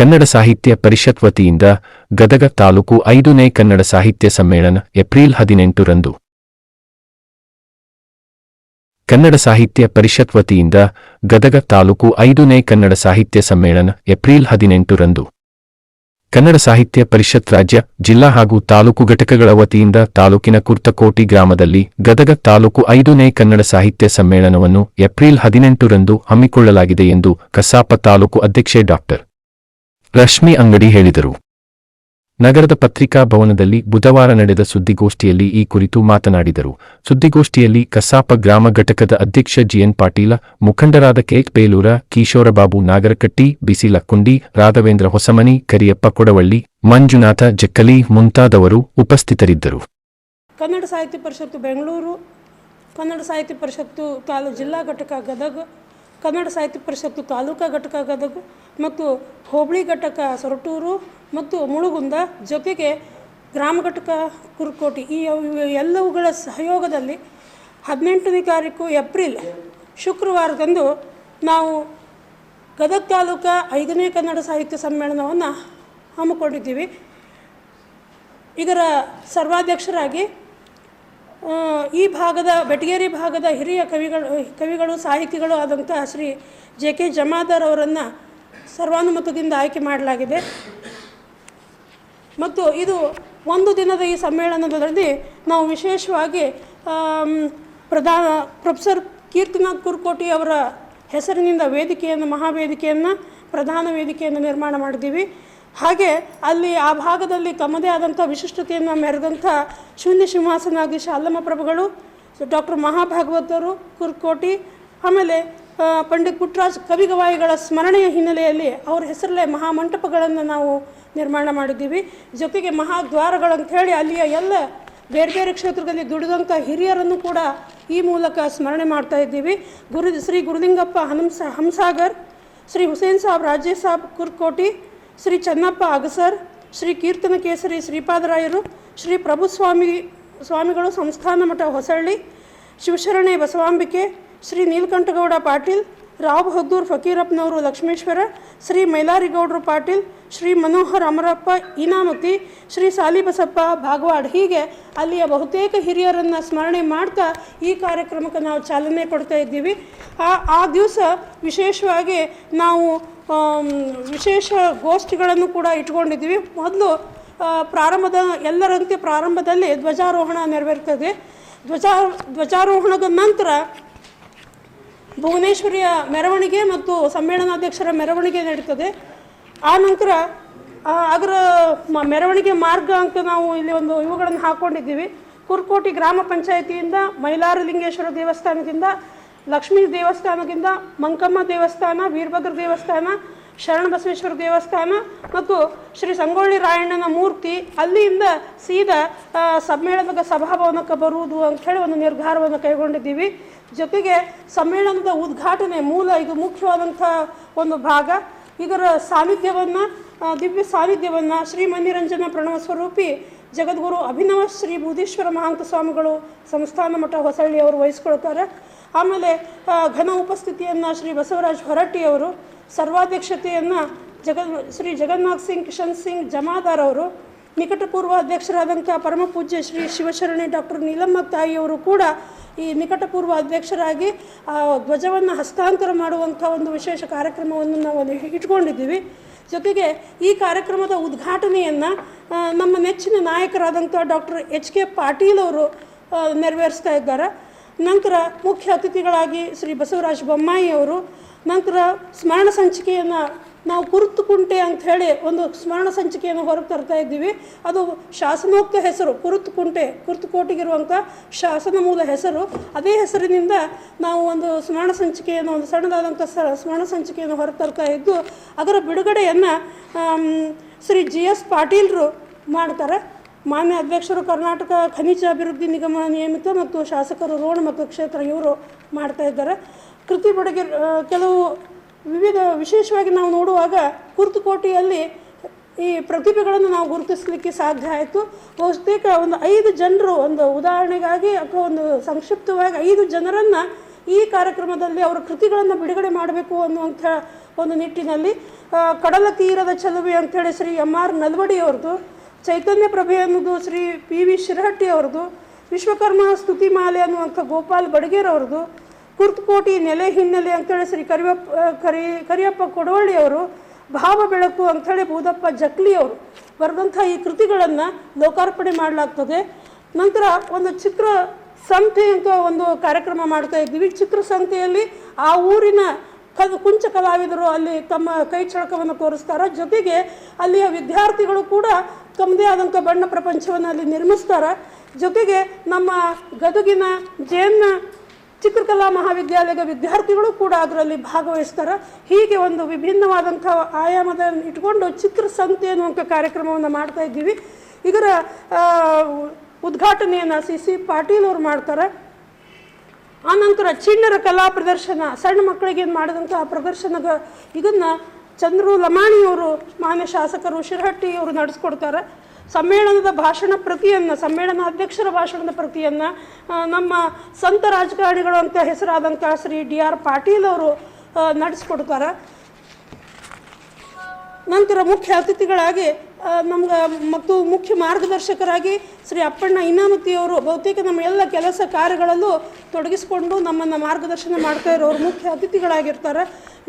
ಕನ್ನಡ ಸಾಹಿತ್ಯ ಪರಿಷತ್ ವತಿಯಿಂದ ಗದಗ ತಾಲೂಕು ಐದನೇ ಕನ್ನಡ ಸಾಹಿತ್ಯ ಸಮ್ಮೇಳನ ಏಪ್ರಿಲ್ ಹದಿನೆಂಟರಂದು ಕನ್ನಡ ಸಾಹಿತ್ಯ ಪರಿಷತ್ ವತಿಯಿಂದ ಗದಗ ತಾಲೂಕು ಐದನೇ ಕನ್ನಡ ಸಾಹಿತ್ಯ ಸಮ್ಮೇಳನ ಏಪ್ರಿಲ್ ಹದಿನೆಂಟರಂದು ಕನ್ನಡ ಸಾಹಿತ್ಯ ಪರಿಷತ್ ರಾಜ್ಯ, ಜಿಲ್ಲಾ ಹಾಗೂ ತಾಲೂಕು ಘಟಕಗಳ ವತಿಯಿಂದ ತಾಲೂಕಿನ ಕುರ್ತಕೋಟಿ ಗ್ರಾಮದಲ್ಲಿ ಗದಗ ತಾಲೂಕು ಐದನೇ ಕನ್ನಡ ಸಾಹಿತ್ಯ ಸಮ್ಮೇಳನವನ್ನು ಏಪ್ರಿಲ್ ಹದಿನೆಂಟರಂದು ಹಮ್ಮಿಕೊಳ್ಳಲಾಗಿದೆ ಎಂದು ಕಸಾಪ ತಾಲೂಕು ಅಧ್ಯಕ್ಷೆ ಡಾಕ್ಟರ್ ರಶ್ಮಿ ಅಂಗಡಿ ಹೇಳಿದರು. ನಗರದ ಪತ್ರಿಕಾ ಭವನದಲ್ಲಿ ಬುಧವಾರ ನಡೆದ ಸುದ್ದಿಗೋಷ್ಠಿಯಲ್ಲಿ ಈ ಕುರಿತು ಮಾತನಾಡಿದರು. ಸುದ್ದಿಗೋಷ್ಠಿಯಲ್ಲಿ ಕಸಾಪ ಗ್ರಾಮ ಘಟಕದ ಅಧ್ಯಕ್ಷ ಜಿಎನ್ ಪಾಟೀಲ, ಮುಖಂಡರಾದ ಕೇಕ್ ಬೇಲೂರ, ಕಿಶೋರಬಾಬು ನಾಗರಕಟ್ಟಿ, ಬಿಸಿ ಲಕ್ಕುಂಡಿ, ರಾಘವೇಂದ್ರ ಹೊಸಮನಿ, ಕರಿಯಪ್ಪ ಕೊಡವಳ್ಳಿ, ಮಂಜುನಾಥ ಜಕ್ಕಲಿ ಮುಂತಾದವರು ಉಪಸ್ಥಿತರಿದ್ದರು. ಕನ್ನಡ ಸಾಹಿತ್ಯ ಪರಿಷತ್ತು ಬೆಂಗಳೂರು, ಕನ್ನಡ ಸಾಹಿತ್ಯ ಪರಿಷತ್ತು ತಾಲೂ ಜಿಲ್ಲಾ ಘಟಕ ಗದಗ, ಕನ್ನಡ ಸಾಹಿತ್ಯ ಪರಿಷತ್ತು ತಾಲೂಕಾ ಘಟಕ ಗದಗ ಮತ್ತು ಹೋಬಳಿ ಘಟಕ ಸೊರಟೂರು ಮತ್ತು ಮುಳುಗುಂದ ಜೊತೆಗೆ ಗ್ರಾಮ ಘಟಕ ಕುರುಕೋಟಿ. ಈ ಎಲ್ಲವುಗಳ ಸಹಯೋಗದಲ್ಲಿ ಹದಿನೆಂಟನೇ ತಾರೀಕು ಏಪ್ರಿಲ್ ಶುಕ್ರವಾರದಂದು ನಾವು ಗದಗ ತಾಲೂಕಾ ಐದನೇ ಕನ್ನಡ ಸಾಹಿತ್ಯ ಸಮ್ಮೇಳನವನ್ನು ಹಮ್ಮಿಕೊಂಡಿದ್ದೀವಿ. ಇದರ ಸರ್ವಾಧ್ಯಕ್ಷರಾಗಿ ಈ ಭಾಗದ, ಬೆಟಗೇರಿ ಭಾಗದ ಹಿರಿಯ ಕವಿಗಳು ಕವಿಗಳು, ಸಾಹಿತಿಗಳು ಆದಂಥ ಶ್ರೀ ಜೆ ಕೆ ಜಮಾದಾರ್ ಅವರನ್ನು ಸರ್ವಾನುಮತದಿಂದ ಆಯ್ಕೆ ಮಾಡಲಾಗಿದೆ. ಮತ್ತು ಇದು ಒಂದು ದಿನದ ಈ ಸಮ್ಮೇಳನದಲ್ಲಿ ನಾವು ವಿಶೇಷವಾಗಿ ಪ್ರಧಾನ, ಪ್ರೊಫೆಸರ್ ಕೀರ್ತಿನಾಥ್ ಕುರ್ಕೋಟಿ ಅವರ ಹೆಸರಿನಿಂದ ವೇದಿಕೆಯನ್ನು, ಮಹಾವೇದಿಕೆಯನ್ನು, ಪ್ರಧಾನ ವೇದಿಕೆಯನ್ನು ನಿರ್ಮಾಣ ಮಾಡಿದ್ದೀವಿ. ಹಾಗೆ ಅಲ್ಲಿ ಆ ಭಾಗದಲ್ಲಿ ತಮ್ಮದೇ ಆದಂಥ ವಿಶಿಷ್ಟತೆಯನ್ನು ಮೆರೆದಂಥ ಶೂನ್ಯ ಸಿಂಹಾಸನಾಧೀಶ ಅಲ್ಲಮ ಪ್ರಭುಗಳು, ಡಾಕ್ಟರ್ ಮಹಾಭಾಗವತರು ಕುರ್ಕೋಟಿ, ಆಮೇಲೆ ಪಂಡಿತ್ ಪುಟ್ರಾಜ್ ಕವಿಗವಾಯಿಗಳ ಸ್ಮರಣೆಯ ಹಿನ್ನೆಲೆಯಲ್ಲಿ ಅವರ ಹೆಸರಲ್ಲೇ ಮಹಾಮಂಟಪಗಳನ್ನು ನಾವು ನಿರ್ಮಾಣ ಮಾಡಿದ್ದೀವಿ. ಜೊತೆಗೆ ಮಹಾದ್ವಾರಗಳಂತ ಹೇಳಿ ಅಲ್ಲಿಯ ಎಲ್ಲ ಬೇರೆ ಬೇರೆ ಕ್ಷೇತ್ರದಲ್ಲಿ ದುಡಿದಂಥ ಹಿರಿಯರನ್ನು ಕೂಡ ಈ ಮೂಲಕ ಸ್ಮರಣೆ ಮಾಡ್ತಾ ಇದ್ದೀವಿ. ಗುರು, ಶ್ರೀ ಗುರುಲಿಂಗಪ್ಪ ಹಂಸ ಹಂಸಾಗರ್, ಶ್ರೀ ಹುಸೇನ್ ಸಾಬ್ ರಾಜೇ ಸಾಬ್ ಕುರ್ಕೋಟಿ, ಶ್ರೀ ಚನ್ನಪ್ಪ ಅಗಸರ್, ಶ್ರೀ ಕೀರ್ತನ ಕೇಸರಿ ಶ್ರೀಪಾದರಾಯರು, ಶ್ರೀ ಪ್ರಭುಸ್ವಾಮಿ ಸ್ವಾಮಿಗಳು ಸಂಸ್ಥಾನ ಮಠ ಹೊಸಳ್ಳಿ, ಶಿವಶರಣೆ ಬಸವಾಂಬಿಕೆ ಶ್ರೀ ನೀಲಕಂಠಗೌಡ ಪಾಟೀಲ್, ರಾವ್ ಬಹದ್ದೂರ್ ಫಕೀರಪ್ಪನವರು ಲಕ್ಷ್ಮೇಶ್ವರ, ಶ್ರೀ ಮೈಲಾರಿಗೌಡರು ಪಾಟೀಲ್, ಶ್ರೀ ಮನೋಹರ್ ಅಮರಪ್ಪ ಇನಾಮತಿ ಶ್ರೀ ಸಾಲಿಬಸಪ್ಪ ಭಾಗವಾಡ್ ಹೀಗೆ ಅಲ್ಲಿಯ ಬಹುತೇಕ ಹಿರಿಯರನ್ನು ಸ್ಮರಣೆ ಮಾಡ್ತಾ ಈ ಕಾರ್ಯಕ್ರಮಕ್ಕೆ ನಾವು ಚಾಲನೆ ಕೊಡ್ತಾ ಇದ್ದೀವಿ. ಆ ಆ ದಿವಸ ವಿಶೇಷವಾಗಿ ನಾವು ವಿಶೇಷ ಗೋಷ್ಠಿಗಳನ್ನು ಕೂಡ ಇಟ್ಕೊಂಡಿದ್ದೀವಿ. ಮೊದಲು ಪ್ರಾರಂಭದ, ಎಲ್ಲರಂತೆ ಪ್ರಾರಂಭದಲ್ಲಿ ಧ್ವಜಾರೋಹಣ ನೆರವೇರ್ತದೆ. ಧ್ವಜಾ, ಧ್ವಜಾರೋಹಣದ ನಂತರ ಭುವನೇಶ್ವರಿಯ ಮೆರವಣಿಗೆ ಮತ್ತು ಸಮ್ಮೇಳನಾಧ್ಯಕ್ಷರ ಮೆರವಣಿಗೆ ನಡೀತದೆ. ಆ ನಂತರ ಅದರ ಮೆರವಣಿಗೆ ಮಾರ್ಗ ಅಂತ ನಾವು ಇಲ್ಲಿ ಒಂದು ಇವುಗಳನ್ನು ಹಾಕ್ಕೊಂಡಿದ್ದೀವಿ ಕುರ್ಕೋಟಿ ಗ್ರಾಮ ಪಂಚಾಯಿತಿಯಿಂದ ಮೈಲಾರಲಿಂಗೇಶ್ವರ ದೇವಸ್ಥಾನದಿಂದ, ಲಕ್ಷ್ಮೀ ದೇವಸ್ಥಾನದಿಂದ ಮಂಕಮ್ಮ ದೇವಸ್ಥಾನ, ವೀರಭದ್ರ ದೇವಸ್ಥಾನ ಶರಣಬಸವೇಶ್ವರ ದೇವಸ್ಥಾನ ಮತ್ತು ಶ್ರೀ ಸಂಗೊಳ್ಳಿ ರಾಯಣ್ಣನ ಮೂರ್ತಿ. ಅಲ್ಲಿಯಿಂದ ಸೀದಾ ಸಮ್ಮೇಳನದ ಸಭಾಭವನಕ್ಕೆ ಬರುವುದು ಅಂಥೇಳಿ ಒಂದು ನಿರ್ಧಾರವನ್ನು ಕೈಗೊಂಡಿದ್ದೀವಿ. ಜೊತೆಗೆ ಸಮ್ಮೇಳನದ ಉದ್ಘಾಟನೆ ಮೂಲ, ಇದು ಮುಖ್ಯವಾದಂಥ ಒಂದು ಭಾಗ. ಇದರ ಸಾನ್ನಿಧ್ಯವನ್ನು ದಿವ್ಯ ಸಾನ್ನಿಧ್ಯವನ್ನು ಶ್ರೀ ಮಣಿರಂಜನ ಪ್ರಣವ ಸ್ವರೂಪಿ ಜಗದ್ಗುರು ಅಭಿನವ ಶ್ರೀ ಬುದ್ಧೇಶ್ವರ ಮಹಾಂತ ಸ್ವಾಮಿಗಳು ಸಂಸ್ಥಾನ ಮಠ ಹೊಸಳ್ಳಿ ಅವರು ವಹಿಸ್ಕೊಳ್ತಾರೆ. ಆಮೇಲೆ ಘನ ಉಪಸ್ಥಿತಿಯನ್ನು ಶ್ರೀ ಬಸವರಾಜ್ ಹೊರಟ್ಟಿಯವರು. ಸರ್ವಾಧ್ಯಕ್ಷತೆಯನ್ನು ಜಗನ್, ಶ್ರೀ ಜಗನ್ನಾಥ್ ಸಿಂಗ್, ಕಿಶನ್ ಸಿಂಗ್, ಜಮಾದಾರ್ ಅವರು ಅಧ್ಯಕ್ಷರಾದಂಥ ಪರಮ ಪೂಜ್ಯ ಶ್ರೀ ಶಿವಶರಣೆ ಡಾಕ್ಟರ್ ನೀಲಮ್ಮ ತಾಯಿಯವರು ಕೂಡ ಈ ನಿಕಟಪೂರ್ವ ಅಧ್ಯಕ್ಷರಾಗಿ ಆ ಧ್ವಜವನ್ನು ಹಸ್ತಾಂತರ ಮಾಡುವಂಥ ಒಂದು ವಿಶೇಷ ಕಾರ್ಯಕ್ರಮವನ್ನು ನಾವು ಇಟ್ಕೊಂಡಿದ್ದೀವಿ. ಜೊತೆಗೆ ಈ ಕಾರ್ಯಕ್ರಮದ ಉದ್ಘಾಟನೆಯನ್ನು ನಮ್ಮ ನೆಚ್ಚಿನ ನಾಯಕರಾದಂಥ ಡಾಕ್ಟರ್ ಎಚ್ ಕೆ ಪಾಟೀಲ್ ಅವರು ನೆರವೇರಿಸ್ತಾ ಇದ್ದಾರೆ. ನಂತರ ಮುಖ್ಯ ಅತಿಥಿಗಳಾಗಿ ಶ್ರೀ ಬಸವರಾಜ ಬೊಮ್ಮಾಯಿ ಅವರು ನಂತರ ಸ್ಮರಣ ಸಂಚಿಕೆಯನ್ನು ನಾವು ಕುರುತುಕುಂಟೆ ಅಂತ ಹೇಳಿ ಒಂದು ಸ್ಮರಣ ಸಂಚಿಕೆಯನ್ನು ಹೊರಗೆ ತರ್ತಾ ಇದ್ದೀವಿ. ಅದು ಶಾಸನೋಕ್ತ ಹೆಸರು ಕುರುತುಕುಂಟೆ ಕುರ್ತುಕೋಟಿಗಿರುವಂಥ ಶಾಸನ ಮೂಲ ಹೆಸರು. ಅದೇ ಹೆಸರಿನಿಂದ ನಾವು ಒಂದು ಸ್ಮರಣ ಸಂಚಿಕೆಯನ್ನು, ಒಂದು ಸಣ್ಣದಾದಂಥ ಸ ಸ್ಮರಣ ಸಂಚಿಕೆಯನ್ನು ಹೊರಗೆ ತರ್ತಾ ಇದ್ದು, ಅದರ ಬಿಡುಗಡೆಯನ್ನು ಶ್ರೀ ಜಿ ಎಸ್ ಪಾಟೀಲ್ರು ಮಾಡ್ತಾರೆ. ಮಾನ್ಯ ಅಧ್ಯಕ್ಷರು ಕರ್ನಾಟಕ ಖನಿಜ ಅಭಿವೃದ್ಧಿ ನಿಗಮ ನಿಯಮಿತ ಮತ್ತು ಶಾಸಕರು ರೋಣ ಮತ್ತು ಕ್ಷೇತ್ರ ಇವರು ಮಾಡ್ತಾ ಇದ್ದಾರೆ. ಕೃತಿ ಬಡಗಿ ಕೆಲವು ವಿವಿಧ ವಿಶೇಷವಾಗಿ ನಾವು ನೋಡುವಾಗ ಕುರ್ತುಕೋಟೆಯಲ್ಲಿ ಈ ಪ್ರತಿಭೆಗಳನ್ನು ನಾವು ಗುರುತಿಸಲಿಕ್ಕೆ ಸಾಧ್ಯ ಆಯಿತು. ಬಹುತೇಕ ಒಂದು ಐದು ಜನರು ಒಂದು ಉದಾಹರಣೆಗಾಗಿ ಅಥವಾ ಒಂದು ಸಂಕ್ಷಿಪ್ತವಾಗಿ ಐದು ಜನರನ್ನು ಈ ಕಾರ್ಯಕ್ರಮದಲ್ಲಿ ಅವರ ಕೃತಿಗಳನ್ನು ಬಿಡುಗಡೆ ಮಾಡಬೇಕು ಅನ್ನುವಂಥ ಒಂದು ನಿಟ್ಟಿನಲ್ಲಿ ಕಡಲ ತೀರದ ಚಲುವೆ ಅಂಥೇಳಿ ಶ್ರೀ ಎಂ ಆರ್ ನಲ್ವಡಿ ಅವ್ರದ್ದು, ಚೈತನ್ಯ ಪ್ರಭೆ ಅನ್ನೋದು ಶ್ರೀ ಪಿ ವಿ ಶಿರಹಟ್ಟಿ ಅವ್ರದ್ದು, ವಿಶ್ವಕರ್ಮ ಸ್ತುತಿಮಾಲೆ ಅನ್ನುವಂಥ ಗೋಪಾಲ್ ಬಡಗೇರ್ ಅವ್ರದ್ದು ಕುರ್ತಕೋಟಿ ನೆಲೆ ಹಿನ್ನೆಲೆ ಅಂತೇಳಿ ಶ್ರೀ ಕರಿಯಪ್ಪ ಕರಿ ಕರಿಯಪ್ಪ ಕೊಡವಳ್ಳಿಯವರು ಭಾವ ಬೆಳಕು ಅಂಥೇಳಿ ಬೂದಪ್ಪ ಜಕ್ಲಿ ಅವರು ಬರೆದಂಥ ಈ ಕೃತಿಗಳನ್ನು ಲೋಕಾರ್ಪಣೆ ಮಾಡಲಾಗ್ತದೆ. ನಂತರ ಒಂದು ಚಿತ್ರ ಸಂತೆ ಅಂತ ಒಂದು ಕಾರ್ಯಕ್ರಮ ಮಾಡ್ತಾ ಇದ್ದೀವಿ ಚಿತ್ರ ಸಂತೆಯಲ್ಲಿ ಆ ಊರಿನ ಕದ ಕುಂಚ ಕಲಾವಿದರು ಅಲ್ಲಿ ತಮ್ಮ ಕೈ ಚಳಕವನ್ನು ತೋರಿಸ್ತಾರೆ. ಜೊತೆಗೆ ಅಲ್ಲಿಯ ವಿದ್ಯಾರ್ಥಿಗಳು ಕೂಡ ತಮ್ಮದೇ ಆದಂಥ ಬಣ್ಣ ಪ್ರಪಂಚವನ್ನು ಅಲ್ಲಿ ನಿರ್ಮಿಸ್ತಾರೆ. ಜೊತೆಗೆ ನಮ್ಮ ಗದುಗಿನ ಜೇನ್ನ ಚಿತ್ರಕಲಾ ಮಹಾವಿದ್ಯಾಲಯದ ವಿದ್ಯಾರ್ಥಿಗಳು ಕೂಡ ಅದರಲ್ಲಿ ಭಾಗವಹಿಸ್ತಾರೆ. ಹೀಗೆ ಒಂದು ವಿಭಿನ್ನವಾದಂಥ ಆಯಾಮದ ಇಟ್ಕೊಂಡು ಚಿತ್ರ ಸಂತೆ ಅನ್ನುವಂಥ ಕಾರ್ಯಕ್ರಮವನ್ನು ಮಾಡ್ತಾ ಇದ್ದೀವಿ. ಇದರ ಉದ್ಘಾಟನೆಯನ್ನು ಸಿ ಸಿ ಪಾಟೀಲ್ ಅವರು ಮಾಡ್ತಾರೆ. ಆನಂತರ ಚಿಣ್ಣರ ಕಲಾ ಪ್ರದರ್ಶನ, ಸಣ್ಣ ಮಕ್ಕಳಿಗೆ ಮಾಡಿದಂಥ ಪ್ರದರ್ಶನದ ಇದನ್ನು ಚಂದ್ರು ಲಮಾಣಿಯವರು ಮಾನ್ಯ ಶಾಸಕರು ಶಿರಹಟ್ಟಿಯವರು ನಡೆಸ್ಕೊಡ್ತಾರೆ. ಸಮ್ಮೇಳನದ ಭಾಷಣ ಪ್ರತಿಯನ್ನು, ಸಮ್ಮೇಳನ ಅಧ್ಯಕ್ಷರ ಭಾಷಣದ ಪ್ರತಿಯನ್ನು ನಮ್ಮ ಸಂತ ರಾಜಕಾರಣಿಗಳು ಅಂತ ಹೆಸರಾದಂಥ ಶ್ರೀ ಡಿ ಆರ್ ಪಾಟೀಲ್ ಅವರು ನಡೆಸ್ಕೊಡ್ತಾರೆ. ನಂತರ ಮುಖ್ಯ ಅತಿಥಿಗಳಾಗಿ ನಮ್ಗೆ ಮತ್ತು ಮುಖ್ಯ ಮಾರ್ಗದರ್ಶಕರಾಗಿ ಶ್ರೀ ಅಪ್ಪಣ್ಣ ಇನಾಮತಿಯವರು ಬಹುತೇಕ ನಮ್ಮ ಎಲ್ಲ ಕೆಲಸ ಕಾರ್ಯಗಳಲ್ಲೂ ತೊಡಗಿಸಿಕೊಂಡು ನಮ್ಮನ್ನು ಮಾರ್ಗದರ್ಶನ ಮಾಡ್ತಾ ಇರೋರು ಮುಖ್ಯ ಅತಿಥಿಗಳಾಗಿರ್ತಾರೆ.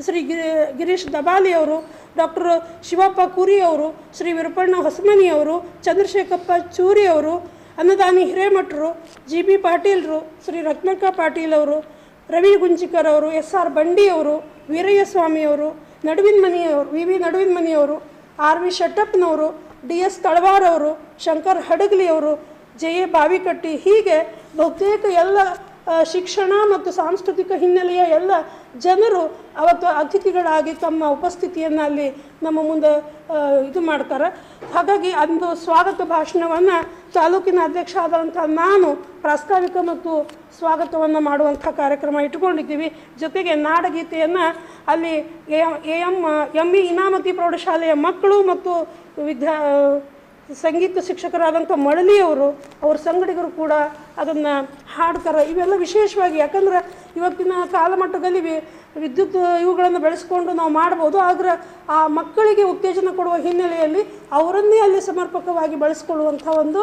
ಶ್ರೀ ಗಿರಿ ಗಿರೀಶ್ ದಬಾಲಿ ಅವರು, ಡಾಕ್ಟರ್ ಶಿವಪ್ಪ ಕುರಿ ಅವರು, ಶ್ರೀ ವಿರಪಣ್ಣ ಹೊಸಮನಿ ಅವರು ಚಂದ್ರಶೇಖಪ್ಪ ಚೂರಿ ಅವರು, ಅನ್ನದಾನಿ ಹಿರೇಮಠರು, ಜಿ ಬಿ ಪಾಟೀಲ್ರು, ಶ್ರೀ ರತ್ನಕ್ಕ ಪಾಟೀಲ್ ಅವರು, ರವಿ ಗುಂಜಿಕರ್ ಅವರು, ಎಸ್ ಆರ್ ಬಂಡಿಯವರು ವೀರಯ್ಯ ಸ್ವಾಮಿಯವರು ನಡುವಿನ ಮನೆಯವರು, ವಿ. ವಿ. ನಡುವಿನ ಮನೆಯವರು, ಆರ್. ವಿ. ಶೆಟ್ಟಪ್ಪನವರು, ಡಿ. ಎಸ್. ತಳವಾರವರು, ಶಂಕರ್ ಹಡಗಲಿ ಅವರು ಜೆ. ಎ. ಬಾವಿಕಟ್ಟಿ ಹೀಗೆ ಬಹುತೇಕ ಎಲ್ಲ ಶಿಕ್ಷಣ ಮತ್ತು ಸಾಂಸ್ಕೃತಿಕ ಹಿನ್ನೆಲೆಯ ಎಲ್ಲ ಜನರು ಅವತ್ತು ಅತಿಥಿಗಳಾಗಿ ತಮ್ಮ ಉಪಸ್ಥಿತಿಯನ್ನು ಅಲ್ಲಿ ನಮ್ಮ ಮುಂದೆ ಇದು ಮಾಡ್ತಾರೆ. ಹಾಗಾಗಿ ಅಂದು ಸ್ವಾಗತ ಭಾಷಣವನ್ನು ತಾಲೂಕಿನ ಅಧ್ಯಕ್ಷ ಆದಂಥ ನಾನು ಪ್ರಾಸ್ತಾವಿಕ ಮತ್ತು ಸ್ವಾಗತವನ್ನು ಮಾಡುವಂಥ ಕಾರ್ಯಕ್ರಮ ಇಟ್ಟುಕೊಂಡಿದ್ದೀವಿ. ಜೊತೆಗೆ ನಾಡಗೀತೆಯನ್ನು ಅಲ್ಲಿ A M M E, Inamati ಪ್ರೌಢಶಾಲೆಯ ಮಕ್ಕಳು ಮತ್ತು ವಿದ್ಯಾ ಸಂಗೀತ ಶಿಕ್ಷಕರಾದಂಥ ಮಳಲಿಯವರು ಅವ್ರ ಸಂಗಡಿಗರು ಕೂಡ ಅದನ್ನು ಹಾಡ್ತಾರೆ. ಇವೆಲ್ಲ ವಿಶೇಷವಾಗಿ, ಯಾಕಂದ್ರೆ ಇವತ್ತಿನ ಕಾಲಮಟ್ಟದಲ್ಲಿ ವಿದ್ಯುತ್ ಇವುಗಳನ್ನು ಬೆಳೆಸ್ಕೊಂಡು ನಾವು ಮಾಡ್ಬೋದು, ಆದರೆ ಆ ಮಕ್ಕಳಿಗೆ ಉತ್ತೇಜನ ಕೊಡುವ ಹಿನ್ನೆಲೆಯಲ್ಲಿ ಅವರನ್ನೇ ಅಲ್ಲಿ ಸಮರ್ಪಕವಾಗಿ ಬಳಸ್ಕೊಳ್ಳುವಂಥ ಒಂದು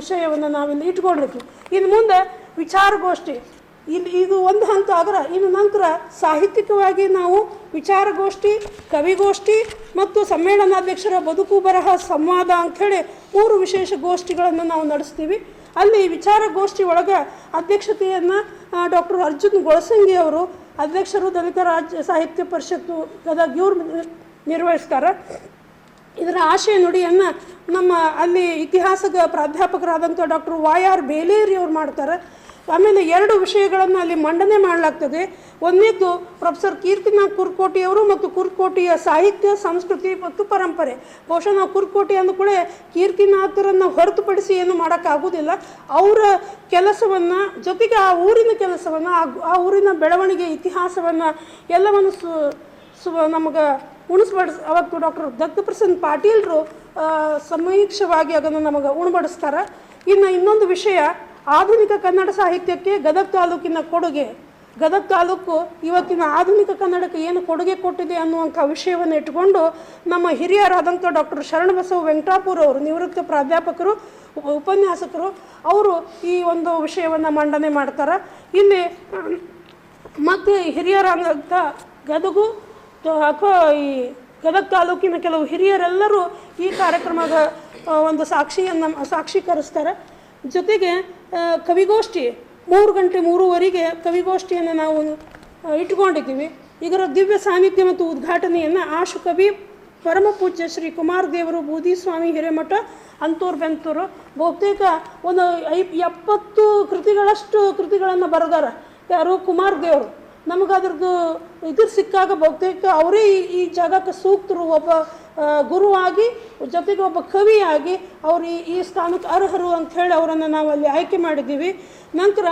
ವಿಷಯವನ್ನು ನಾವಿಲ್ಲಿ ಇಟ್ಕೊಂಡಿದ್ವಿ ಇನ್ನು ಮುಂದೆ ವಿಚಾರಗೋಷ್ಠಿ. ಇಲ್ಲಿ ಇದು ಒಂದು ಹಂತ ಆದ್ರೆ ಇನ್ನು ನಂತರ ಸಾಹಿತ್ಯಿಕವಾಗಿ ನಾವು ವಿಚಾರಗೋಷ್ಠಿ, ಕವಿಗೋಷ್ಠಿ ಮತ್ತು ಸಮ್ಮೇಳನಾಧ್ಯಕ್ಷರ ಬದುಕು ಬರಹ ಸಂವಾದ ಅಂಥೇಳಿ ಮೂರು ವಿಶೇಷ ಗೋಷ್ಠಿಗಳನ್ನು ನಾವು ನಡೆಸ್ತೀವಿ. ಅಲ್ಲಿ ವಿಚಾರಗೋಷ್ಠಿ ಒಳಗೆ ಅಧ್ಯಕ್ಷತೆಯನ್ನು ಡಾಕ್ಟರ್ ಅರ್ಜುನ್ ಗೊಳಸಂಗಿ ಅವರು ಅಧ್ಯಕ್ಷರು ದಲಿತ ರಾಜ್ಯ ಸಾಹಿತ್ಯ ಪರಿಷತ್ತು ಗದಗ ಇವರು ನಿರ್ವಹಿಸ್ತಾರೆ. ಇದರ ಆಶಯ ನುಡಿಯನ್ನು ನಮ್ಮ ಅಲ್ಲಿ ಇತಿಹಾಸದ ಪ್ರಾಧ್ಯಾಪಕರಾದಂಥ ಡಾಕ್ಟರ್ ವಾಯ್ ಆರ್ ಬೇಲೇರಿ ಅವ್ರು ಮಾಡ್ತಾರೆ. ಆಮೇಲೆ ಎರಡು ವಿಷಯಗಳನ್ನು ಅಲ್ಲಿ ಮಂಡನೆ ಮಾಡಲಾಗ್ತದೆ. ಒಂದನೇದ್ದು ಪ್ರೊಫೆಸರ್ ಕೀರ್ತಿನಾಥ್ ಕುರ್ಕೋಟಿಯವರು ಮತ್ತು ಕುರ್ಕೋಟಿಯ ಸಾಹಿತ್ಯ, ಸಂಸ್ಕೃತಿ ಮತ್ತು ಪರಂಪರೆ. ಬಹುಶಃ ನಾವು ಕುರ್ಕೋಟಿ ಅಂದ ಕೂಡ ಕೀರ್ತಿನಾಥರನ್ನು ಹೊರತುಪಡಿಸಿ ಏನು ಮಾಡೋಕ್ಕಾಗೋದಿಲ್ಲ ಅವರ ಕೆಲಸವನ್ನು, ಜೊತೆಗೆ ಆ ಊರಿನ ಕೆಲಸವನ್ನು, ಆ ಊರಿನ ಬೆಳವಣಿಗೆ, ಇತಿಹಾಸವನ್ನು ಎಲ್ಲವನ್ನು ಸು ಸು, ನಮಗೆ ಉಣಿಸ್ಬಡಿಸ್ ಅವತ್ತು ಡಾಕ್ಟರ್ ದತ್ತಪ್ರಸನ್ನ ಪಾಟೀಲರು ಸಮೀಕ್ಷವಾಗಿ ಅದನ್ನು ನಮಗೆ ಉಣಬಡಿಸ್ತಾರೆ. ಇನ್ನು ಇನ್ನೊಂದು ವಿಷಯ ಆಧುನಿಕ ಕನ್ನಡ ಸಾಹಿತ್ಯಕ್ಕೆ ಗದಗ ತಾಲೂಕಿನ ಕೊಡುಗೆ. ಗದಗ ತಾಲೂಕು ಇವತ್ತಿನ ಆಧುನಿಕ ಕನ್ನಡಕ್ಕೆ ಏನು ಕೊಡುಗೆ ಕೊಟ್ಟಿದೆ ಅನ್ನುವಂಥ ವಿಷಯವನ್ನು ಇಟ್ಟುಕೊಂಡು ನಮ್ಮ ಹಿರಿಯರಾದಂಥ ಡಾಕ್ಟರ್ ಶರಣಬಸವ ವೆಂಕಟಾಪುರ ಅವರು ನಿವೃತ್ತ ಪ್ರಾಧ್ಯಾಪಕರು ಉಪ- ಉಪನ್ಯಾಸಕರು, ಅವರು ಈ ಒಂದು ವಿಷಯವನ್ನು ಮಂಡನೆ ಮಾಡ್ತಾರೆ. ಇಲ್ಲಿ ಮತ್ತು ಹಿರಿಯರಾದಂಥ ಗದಗು ಅಥವಾ ಈ ಗದಗ ತಾಲೂಕಿನ ಕೆಲವು ಹಿರಿಯರೆಲ್ಲರೂ ಈ ಕಾರ್ಯಕ್ರಮದ ಒಂದು ಸಾಕ್ಷಿಯನ್ನು ಸಾಕ್ಷೀಕರಿಸ್ತಾರೆ. ಜೊತೆಗೆ ಕವಿಗೋಷ್ಠಿ, ಮೂರು ಗಂಟೆ ಮೂರುವರೆಗೆ ಕವಿಗೋಷ್ಠಿಯನ್ನು ನಾವು ಇಟ್ಕೊಂಡಿದ್ದೀವಿ ಇದರ ದಿವ್ಯ ಸಾನ್ನಿಧ್ಯ ಮತ್ತು ಉದ್ಘಾಟನೆಯನ್ನು ಆಶು ಕವಿ ಪರಮ ಪೂಜ್ಯ ಶ್ರೀ ಕುಮಾರ್ ದೇವರು ಬೂದಿ ಸ್ವಾಮಿ ಹಿರೇಮಠ, ಅಂತೂರು ಬೆಂತೂರು, ಬಹುತೇಕ ಒಂದು ಐ, ಎಪ್ಪತ್ತು ಕೃತಿಗಳಷ್ಟು ಕೃತಿಗಳನ್ನು ಬರೆದಾರ. ಯಾರು? ಕುಮಾರ್ ದೇವರು. ನಮಗದ್ರದ್ದು ಇದ್ರ ಇದು ಸಿಕ್ಕಾಗ ಬಹುತೇಕ ಅವರೇ ಈ ಜಾಗಕ್ಕೆ ಸೂಕ್ತರು. ಒಬ್ಬ ಗುರುವಾಗಿ, ಜೊತೆಗೆ ಒಬ್ಬ ಕವಿಯಾಗಿ ಅವರು ಈ ಈ ಸ್ಥಾನಕ್ಕೆ ಅರ್ಹರು ಅಂತ ಹೇಳಿ ಅವರನ್ನು ನಾವು ಅಲ್ಲಿ ಆಯ್ಕೆ ಮಾಡಿದ್ದೀವಿ. ನಂತರ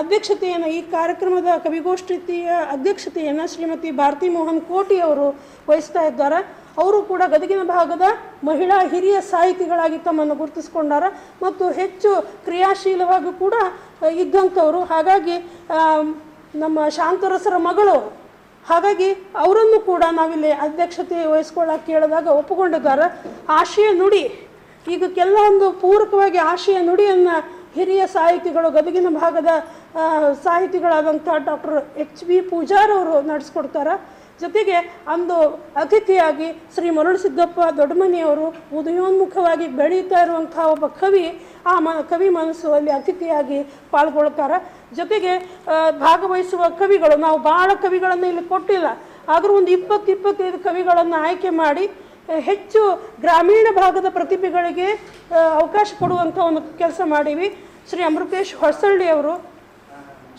ಅಧ್ಯಕ್ಷತೆಯನ್ನು ಈ ಕಾರ್ಯಕ್ರಮದ ಕವಿಗೋಷ್ಠಿತಿಯ ಅಧ್ಯಕ್ಷತೆಯನ್ನು ಶ್ರೀಮತಿ ಭಾರತಿ ಮೋಹನ್ ಕೋಟಿ ಅವರು ವಹಿಸ್ತಾ ಇದ್ದಾರೆ. ಅವರು ಕೂಡ ಗದಗಿನ ಭಾಗದ ಮಹಿಳಾ ಹಿರಿಯ ಸಾಹಿತಿಗಳಾಗಿ ತಮ್ಮನ್ನು ಗುರುತಿಸ್ಕೊಂಡಾರ ಮತ್ತು ಹೆಚ್ಚು ಕ್ರಿಯಾಶೀಲವಾಗಿ ಕೂಡ ಇದ್ದಂಥವರು. ಹಾಗಾಗಿ ನಮ್ಮ ಶಾಂತರಸರ ಮಗಳು ಹಾಗಾಗಿ ಅವರನ್ನು ಕೂಡ ನಾವಿಲ್ಲಿ ಅಧ್ಯಕ್ಷತೆ ವಹಿಸ್ಕೊಳ್ಳೋಕೆ ಕೇಳಿದಾಗ ಒಪ್ಪಿಕೊಂಡಿದ್ದಾರೆ. ಆಶಯ ನುಡಿ. ಈಗ ಕೆಲವೊಂದು ಪೂರಕವಾಗಿ ಆಶಯ ನುಡಿಯನ್ನು ಹಿರಿಯ ಸಾಹಿತಿಗಳು, ಗದಗಿನ ಭಾಗದ ಸಾಹಿತಿಗಳಾದಂಥ ಡಾಕ್ಟರ್ ಎಚ್ ವಿ ಪೂಜಾರವರು ನಡೆಸ್ಕೊಡ್ತಾರೆ. ಜೊತೆಗೆ ಅಂದು ಅತಿಥಿಯಾಗಿ ಶ್ರೀ ಮರುಳು ಸಿದ್ದಪ್ಪ ದೊಡ್ಡಮನಿಯವರು ಉದಯೋನ್ಮುಖವಾಗಿ ಬೆಳೀತಾ ಇರುವಂಥ ಒಬ್ಬ ಕವಿ, ಆ ಮ, ಕವಿ ಮನಸ್ಸು ಅಲ್ಲಿ ಅತಿಥಿಯಾಗಿ ಪಾಲ್ಗೊಳ್ತಾರೆ. ಜೊತೆಗೆ ಭಾಗವಹಿಸುವ ಕವಿಗಳು, ನಾವು ಭಾಳ ಕವಿಗಳನ್ನು ಇಲ್ಲಿ ಕೊಟ್ಟಿಲ್ಲ, ಆದರೂ ಒಂದು ಇಪ್ಪತ್ತು ಇಪ್ಪತ್ತೈದು ಕವಿಗಳನ್ನು ಆಯ್ಕೆ ಮಾಡಿ ಹೆಚ್ಚು ಗ್ರಾಮೀಣ ಭಾಗದ ಪ್ರತಿಭೆಗಳಿಗೆ ಅವಕಾಶ ಕೊಡುವಂಥ ಒಂದು ಕೆಲಸ ಮಾಡೀವಿ. ಶ್ರೀ ಅಮೃತೇಶ್ ಹೊಸಳ್ಳಿ ಅವರು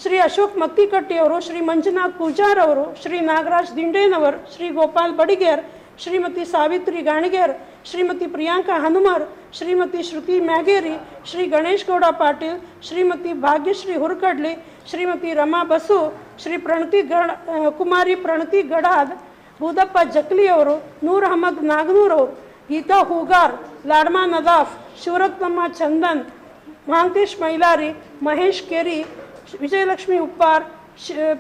ಶ್ರೀ ಅಶೋಕ್ ಮತ್ತಿಕಟ್ಟಿಯವರು ಶ್ರೀ ಮಂಜುನಾಥ್ ಪೂಜಾರ್ ಅವರು, ಶ್ರೀ ನಾಗರಾಜ್ ದಿಂಡೇನವರ್, ಶ್ರೀ ಗೋಪಾಲ್ ಬಡಿಗೇರ್, ಶ್ರೀಮತಿ ಸಾವಿತ್ರಿ ಗಾಣಿಗೇರ್, ಶ್ರೀಮತಿ ಪ್ರಿಯಾಂಕಾ ಹನುಮಾರ್, ಶ್ರೀಮತಿ ಶ್ರುತಿ ಮ್ಯಾಗೇರಿ, ಶ್ರೀ ಗಣೇಶ್ ಗೌಡ ಪಾಟೀಲ್, ಶ್ರೀಮತಿ ಭಾಗ್ಯಶ್ರೀ ಹುರ್ಕಡ್ಲಿ, ಶ್ರೀಮತಿ ರಮಾ ಬಸು, ಶ್ರೀ ಪ್ರಣತಿ ಗಡ ಕುಮಾರಿ ಪ್ರಣತಿ ಗಡಾದ್, ಬೂದಪ್ಪ ಜಕ್ಲಿಯವರು ನೂರ್ ಅಹಮದ್ ನಾಗನೂರ್ ಅವರು, ಗೀತಾ ಹೂಗಾರ್, ಲಾಡ್ಮಾ ನದಾಫ್, ಶಿವರತ್ನಮ್ಮ ಚಂದನ್, ಮಾಂತೇಶ್ ಮೈಲಾರಿ, ಮಹೇಶ್ ಕೆರಿ ವಿಜಯಲಕ್ಷ್ಮಿ ಉಪ್ಪಾರ್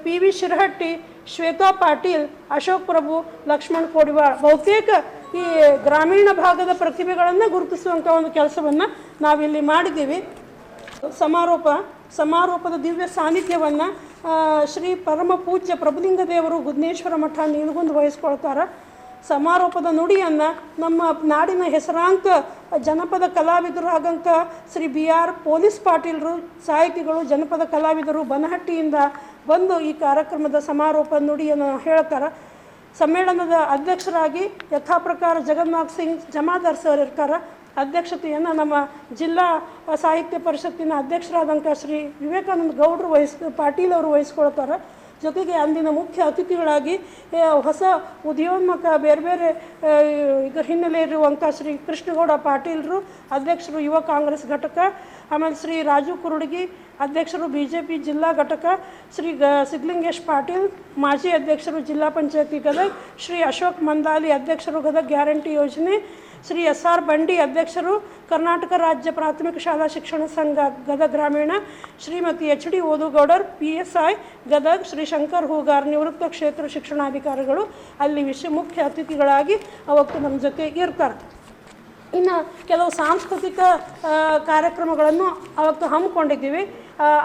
ಪಿ ವಿ ಶಿರಹಟ್ಟಿ, ಶ್ವೇತಾ ಪಾಟೀಲ್, ಅಶೋಕ್ ಪ್ರಭು, ಲಕ್ಷ್ಮಣ್ ಕೋಡಿವಾಳ್. ಬಹುತೇಕ ಈ ಗ್ರಾಮೀಣ ಭಾಗದ ಪ್ರತಿಭೆಗಳನ್ನು ಗುರುತಿಸುವಂಥ ಒಂದು ಕೆಲಸವನ್ನು ನಾವಿಲ್ಲಿ ಮಾಡಿದ್ದೀವಿ. ಸಮಾರೋಪ, ಸಮಾರೋಪದ ದಿವ್ಯ ಸಾನ್ನಿಧ್ಯವನ್ನು ಶ್ರೀ ಪರಮ ಪೂಜ್ಯ ಪ್ರಭುಲಿಂಗ ದೇವರು ಗುದ್ನೇಶ್ವರ ಮಠ ನೀಲಗುಂದ ವಹಿಸ್ಕೊಳ್ತಾರೆ. ಸಮಾರೋಪದ ನುಡಿಯನ್ನು ನಮ್ಮ ನಾಡಿನ ಹೆಸರಾಂತ ಜನಪದ ಕಲಾವಿದರಾಗಂತ ಶ್ರೀ ಬಿ ಆರ್ ಪೊಲೀಸ್ ಪಾಟೀಲರು, ಸಾಹಿತಿಗಳು, ಜನಪದ ಕಲಾವಿದರು ಬನಹಟ್ಟಿಯಿಂದ ಬಂದು ಈ ಕಾರ್ಯಕ್ರಮದ ಸಮಾರೋಪ ನುಡಿಯನ್ನು ಹೇಳ್ತಾರೆ. ಸಮ್ಮೇಳನದ ಅಧ್ಯಕ್ಷರಾಗಿ ಯಥಾಪ್ರಕಾರ ಜಗನ್ನಾಥ್ ಸಿಂಗ್ ಜಮಾದಾರ್ ಸರ್ ಇರ್ತಾರೆ. ಅಧ್ಯಕ್ಷತೆಯನ್ನು ನಮ್ಮ ಜಿಲ್ಲಾ ಸಾಹಿತ್ಯ ಪರಿಷತ್ತಿನ ಅಧ್ಯಕ್ಷರಾದಂಥ ಶ್ರೀ ವಿವೇಕಾನಂದ ಗೌಡ್ರು ವಹಿಸ್ ಪಾಟೀಲ್ ಅವರು ವಹಿಸ್ಕೊಳ್ತಾರೆ. ಜೊತೆಗೆ ಅಂದಿನ ಮುಖ್ಯ ಅತಿಥಿಗಳಾಗಿ ಹೊಸ ಉದಯೋನ್ಮುಖ ಬೇರೆ ಬೇರೆ ಈಗ ಹಿನ್ನೆಲೆ ಇರುವಂಥ ಶ್ರೀ ಕೃಷ್ಣಗೌಡ ಪಾಟೀಲರು, ಅಧ್ಯಕ್ಷರು ಯುವ ಕಾಂಗ್ರೆಸ್ ಘಟಕ, ಆಮೇಲೆ ಶ್ರೀ ರಾಜು ಕುರುಡಗಿ, ಅಧ್ಯಕ್ಷರು ಬಿ ಜೆ ಪಿ ಜಿಲ್ಲಾ ಘಟಕ, ಶ್ರೀ ಗ, ಸಿದ್ಧಲಿಂಗೇಶ್ ಪಾಟೀಲ್, ಮಾಜಿ ಅಧ್ಯಕ್ಷರು ಜಿಲ್ಲಾ ಪಂಚಾಯತಿ ಗದಗ್, ಶ್ರೀ ಅಶೋಕ್ ಮಂದಾಲಿ ಅಧ್ಯಕ್ಷರು ಗದಗ್ ಗ್ಯಾರಂಟಿ ಯೋಜನೆ ಶ್ರೀ ಎಸ್ ಆರ್ ಬಂಡಿ ಅಧ್ಯಕ್ಷರು ಕರ್ನಾಟಕ ರಾಜ್ಯ ಪ್ರಾಥಮಿಕ ಶಾಲಾ ಶಿಕ್ಷಣ ಸಂಘ ಗದಗ ಗ್ರಾಮೀಣ, Shrimati H D Odugoudar P S I, Gadag Shri Shankar Hugar ನಿವೃತ್ತ ಕ್ಷೇತ್ರ ಶಿಕ್ಷಣಾಧಿಕಾರಿಗಳು. ಅಲ್ಲಿ ವಿಶ್ವ ಮುಖ್ಯ ಅತಿಥಿಗಳಾಗಿ ಅವತ್ತು ನಮ್ಮ ಜೊತೆ ಇರ್ತಾರೆ. ಇನ್ನು ಕೆಲವು ಸಾಂಸ್ಕೃತಿಕ ಕಾರ್ಯಕ್ರಮಗಳನ್ನು ಅವತ್ತು ಹಮ್ಮಿಕೊಂಡಿದ್ದೀವಿ.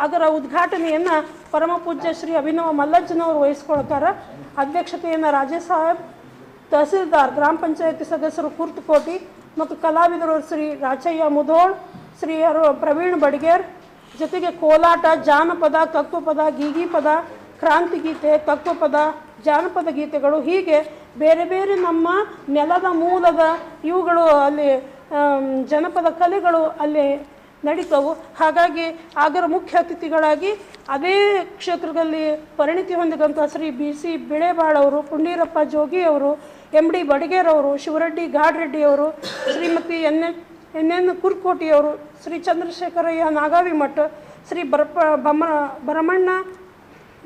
ಅದರ ಉದ್ಘಾಟನೆಯನ್ನು ಪರಮಪೂಜ್ಯ ಶ್ರೀ ಅಭಿನವ ಮಲ್ಲಜ್ಜನವರು ವಹಿಸ್ಕೊಳ್ತಾರೆ. ಅಧ್ಯಕ್ಷತೆಯನ್ನು ರಾಜೇಶ್ ಸಾಹೇಬ್ ತಹಸೀಲ್ದಾರ್, ಗ್ರಾಮ ಪಂಚಾಯತಿ ಸದಸ್ಯರು ಕುರ್ತಕೋಟಿ ಮತ್ತು ಕಲಾವಿದರು ಶ್ರೀ ರಾಚಯ್ಯ ಮುಧೋಳ್ ಶ್ರೀ ಪ್ರವೀಣ್ ಬಡ್ಗೇರ್, ಜೊತೆಗೆ ಕೋಲಾಟ, ಜಾನಪದ, ತತ್ವಪದ ಗೀಗಿ ಪದ ಕ್ರಾಂತಿಗೀತೆ, ತತ್ವಪದ, ಜಾನಪದ ಗೀತೆಗಳು ಹೀಗೆ ಬೇರೆ ಬೇರೆ ನಮ್ಮ ನೆಲದ ಮೂಲದ ಇವುಗಳು ಅಲ್ಲಿ ಜನಪದ ಕಲೆಗಳು ಅಲ್ಲಿ ನಡೀತವು. ಹಾಗಾಗಿ ಆಗರ ಮುಖ್ಯ ಅತಿಥಿಗಳಾಗಿ ಅದೇ ಕ್ಷೇತ್ರದಲ್ಲಿ ಪರಿಣಿತಿ ಹೊಂದಿದಂಥ ಶ್ರೀ ಬಿ ಸಿ ಬಿಳೆಬಾಳವರು ಪುಂಡೀರಪ್ಪ ಜೋಗಿ ಅವರು ಎಂ ಡಿ ಬಡಿಗೇರವರು ಶಿವರೆಡ್ಡಿ ಗಾಡ್ರೆಡ್ಡಿ ಅವರು, ಶ್ರೀಮತಿ ಎನ್ ಎನ್ ಎನ್ ಕುರ್ಕೋಟಿಯವರು ಶ್ರೀ ಚಂದ್ರಶೇಖರಯ್ಯ ನಾಗಾವಿ ಮಠ, ಶ್ರೀ ಬರಪ ಬಮ್ಮ ಭರಮಣ್ಣ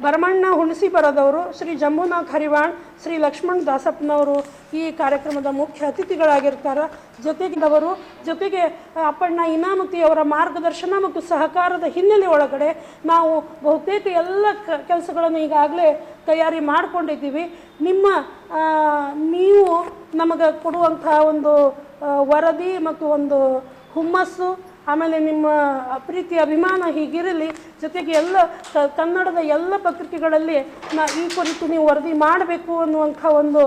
ಭರಮಣ್ಣ ಹುಣಸಿ ಬರದವರು, ಶ್ರೀ ಜಂಬುನಾಥ್ ಹರಿವಾಣ್ ಶ್ರೀ ಲಕ್ಷ್ಮಣ್ ದಾಸಪ್ಪನವರು ಈ ಕಾರ್ಯಕ್ರಮದ ಮುಖ್ಯ ಅತಿಥಿಗಳಾಗಿರ್ತಾರೆ. ಜೊತೆಗಿನವರು, ಜೊತೆಗೆ ಅಪ್ಪಣ್ಣ ಇನಾಮತಿ ಅವರ ಮಾರ್ಗದರ್ಶನ ಮತ್ತು ಸಹಕಾರದ ಹಿನ್ನೆಲೆ ಒಳಗಡೆ ನಾವು ಬಹುತೇಕ ಎಲ್ಲ ಕೆಲಸಗಳನ್ನು ಈಗಾಗಲೇ ತಯಾರಿ ಮಾಡಿಕೊಂಡಿದ್ದೀವಿ. ನಿಮ್ಮ ನೀವು ನಮಗೆ ಕೊಡುವಂತಹ ಒಂದು ವರದಿ ಮತ್ತು ಒಂದು ಹುಮ್ಮಸ್ಸು ಆಮೇಲೆ ನಿಮ್ಮ ಪ್ರೀತಿ ಅಭಿಮಾನ ಹೀಗಿರಲಿ, ಜೊತೆಗೆ ಎಲ್ಲ ಕನ್ನಡದ ಎಲ್ಲ ಪತ್ರಿಕೆಗಳಲ್ಲಿ ನಾ, ಈ ಕುರಿತು ನೀವು ವರದಿ ಮಾಡಬೇಕು ಅನ್ನುವಂಥ ಒಂದು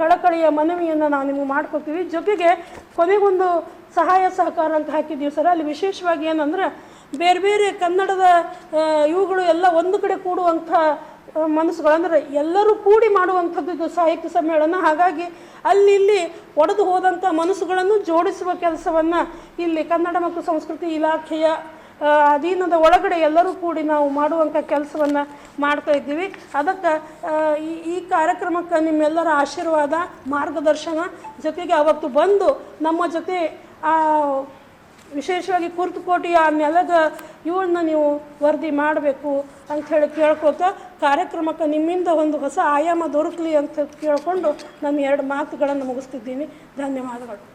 ಕಳಕಳಿಯ ಮನವಿಯನ್ನು ನಾವು ನಿಮಗೆ ಮಾಡ್ಕೊತೀವಿ. ಜೊತೆಗೆ ಕೊನೆಗೊಂದು ಸಹಾಯ ಸಹಕಾರ ಅಂತ ಹಾಕಿದ್ದೀವಿ ಸರ್. ಅಲ್ಲಿ ವಿಶೇಷವಾಗಿ ಏನಂದ್ರೆ ಬೇರೆ ಬೇರೆ ಕನ್ನಡದ ಇವುಗಳು ಎಲ್ಲ ಒಂದು ಕಡೆ ಕೂಡುವಂಥ ಆ, ಮನಸ್ಸುಗಳು. ಅಂದರೆ ಎಲ್ಲರೂ ಕೂಡಿ ಮಾಡುವಂಥದ್ದು ಇದು ಸಾಹಿತ್ಯ ಸಮ್ಮೇಳನ. ಹಾಗಾಗಿ ಅಲ್ಲಿ ಇಲ್ಲಿ ಒಡೆದು ಹೋದಂಥ ಮನಸ್ಸುಗಳನ್ನು ಜೋಡಿಸುವ ಕೆಲಸವನ್ನು ಇಲ್ಲಿ ಕನ್ನಡ ಮತ್ತು ಸಂಸ್ಕೃತಿ ಇಲಾಖೆಯ ಅಧೀನದ ಒಳಗಡೆ ಎಲ್ಲರೂ ಕೂಡಿ ನಾವು ಮಾಡುವಂಥ ಕೆಲಸವನ್ನು ಮಾಡ್ತಾ ಇದ್ದೀವಿ. ಅದಕ್ಕೆ ಈ ಈ ಕಾರ್ಯಕ್ರಮಕ್ಕೆ ನಿಮ್ಮೆಲ್ಲರ ಆಶೀರ್ವಾದ ಮಾರ್ಗದರ್ಶನ ಜೊತೆಗೆ ಅವತ್ತು ಬಂದು ನಮ್ಮ ಜೊತೆ ವಿಶೇಷವಾಗಿ ಕುರ್ತಕೋಟೆಯ ನೆಲದ ಇವನ್ನ ನೀವು ವರದಿ ಮಾಡಬೇಕು ಅಂತ ಹೇಳಿ ಕೇಳ್ಕೊತ ಕಾರ್ಯಕ್ರಮಕ್ಕೆ ನಿಮ್ಮಿಂದ ಒಂದು ಹೊಸ ಆಯಾಮ ದೊರಕಲಿ ಅಂತ ಕೇಳಿಕೊಂಡು ನಾನು ಎರಡು ಮಾತುಗಳನ್ನು ಮುಗಿಸ್ತಿದ್ದೀನಿ. ಧನ್ಯವಾದಗಳು.